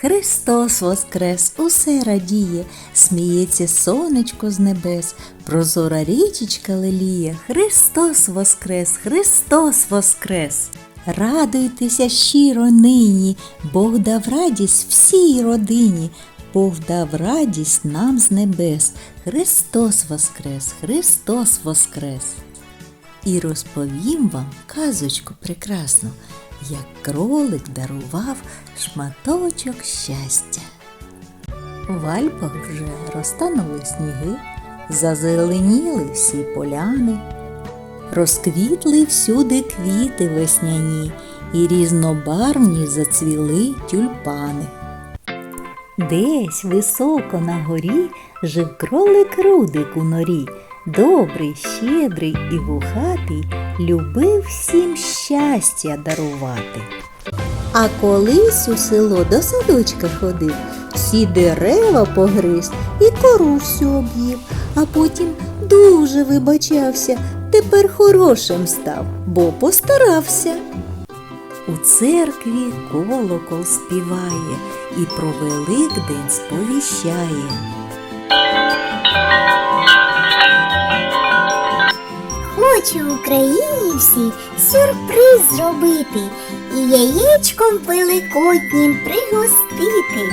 Христос воскрес, усе радіє, сміється сонечко з небес, прозора річечка леліє, Христос воскрес, Христос воскрес. Радуйтеся щиро нині, Бог дав радість всій родині, Бог дав радість нам з небес, Христос воскрес, Христос воскрес. І розповім вам казочку прекрасну, як кролик дарував шматочок щастя. В Альпах вже розтанули сніги, зазеленіли всі поляни, розквітли всюди квіти весняні і різнобарвні зацвіли тюльпани. Десь високо на горі жив кролик Рудик у норі, добрий, щедрий і вухатий, любив всім щастя дарувати. А колись у село до садочка ходив, всі дерева погриз і кору всю об'їв, а потім дуже вибачався, тепер хорошим став, бо постарався. У церкві колокол співає і про Великдень сповіщає. Хочу Україні всій сюрприз зробити і яєчком великоднім пригостити.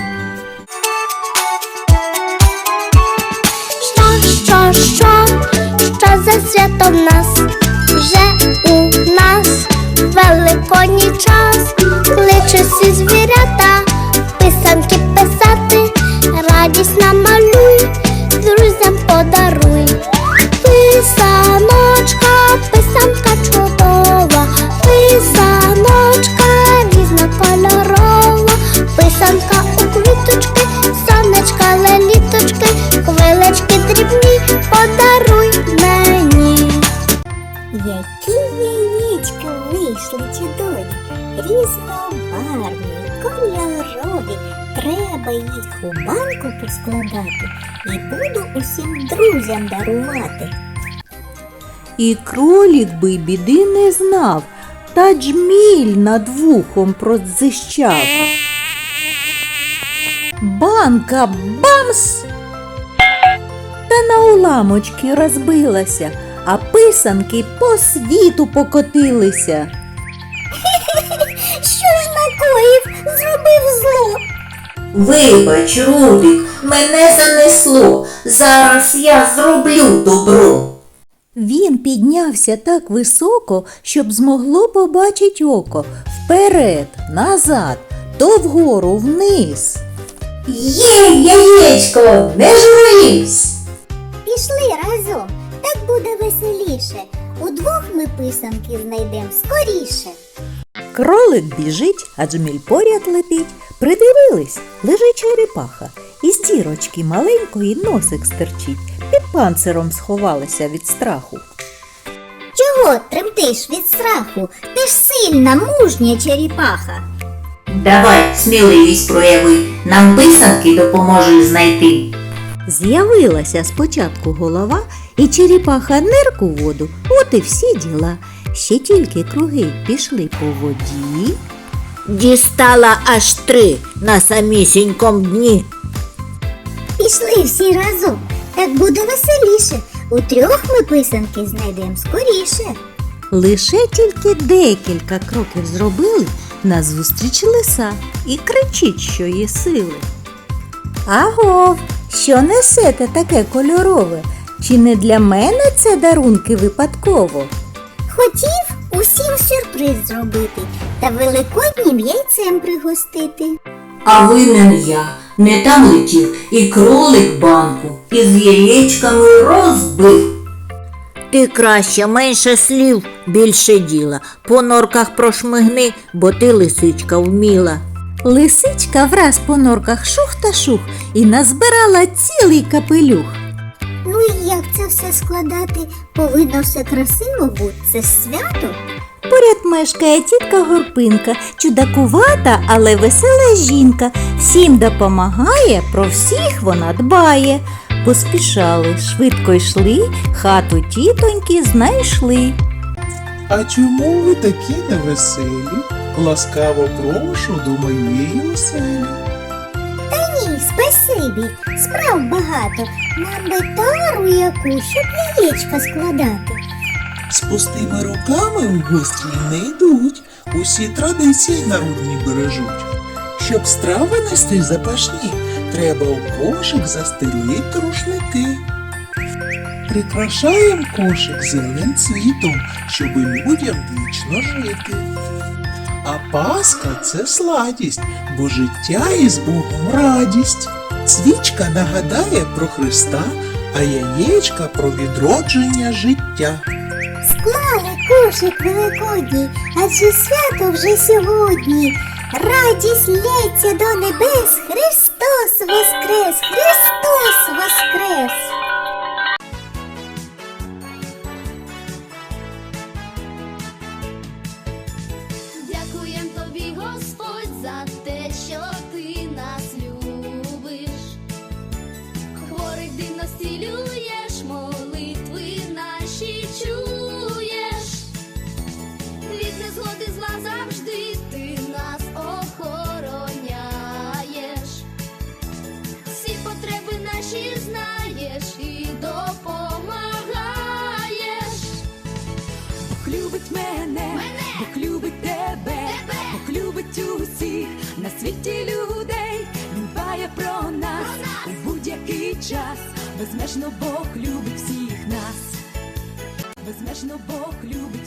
Що, що, що, що за свято в нас? Вже у нас великодній час, кличе всі звірята, Які яєчка вийшли чудові, різнобарвні, кольорові. Треба їх у банку поскладати і буду усім друзям дарувати. І кролік би біди не знав, та джміль над вухом продзищав. Банка бамс! Та на уламочки розбилася, а писанки по світу покотилися. Що ж накоїв, зробив зло? Вибач, Рудик, мене занесло. Зараз я зроблю добро. Він піднявся так високо, щоб змогло побачить око вперед, назад, то вгору, вниз. Є яєчко, не журись. Пішли разом, так буде веселіше. Удвох ми писанки знайдем скоріше. Кролик біжить, а джміль поряд летить. Придивились, лежить черепаха. Із дірочки маленької носик стерчить. Під панциром сховалася від страху. Чого тремтиш від страху? Ти ж сильна, мужня черепаха. Давай сміливість прояви, нам писанки допоможеш знайти. З'явилася спочатку голова, і черепаха нирк у воду, от і всі діла. Ще тільки круги пішли по воді. Дістала аж три на самісіньком дні. Пішли всі разом, так буде веселіше. У трьох ми писанки знайдем скоріше. Лише тільки декілька кроків зробили, назустріч лиса і кричить, що є сили. Агов, що несете таке кольорове? Чи не для мене це дарунки випадково? Хотів усім сюрприз зробити та великоднім яйцем пригостити. А винен я не там летів і кролик банку із яєчками розбив. Ти краще менше слів, більше діла. По норках прошмигни, бо ти лисичка вміла. Лисичка враз по норках шух та шух і назбирала цілий капелюх. Це все складати? Повинно все красиво бути, це ж свято. Поряд мешкає тітка Горпинка, чудакувата, але весела жінка. Всім допомагає, про всіх вона дбає. Поспішали, швидко йшли, хату тітоньки знайшли. А чому ви такі невеселі? Ласкаво прошу до моєї оселі. Спасибі, справ багато. Нам би тару яку, щоб яєчка складати. З пустими руками в гості не йдуть. Усі традиції народні бережуть. Щоб страви нести запашні, треба у кошик застелити рушники. Прикрашаємо кошик зеленим цвітом, щоб людям вічно жити. А Пасха це сладість, бо життя із Богом радість. Свічка нагадає про Христа, а яєчка про відродження життя. Склали кошик великодній, адже свято вже сьогодні. Радість лється до небес. Христос воскрес! Христос воскрес! Любить усіх на світі людей. Він дбає про нас у будь-який час. Безмежно Бог любить всіх нас. Безмежно Бог любить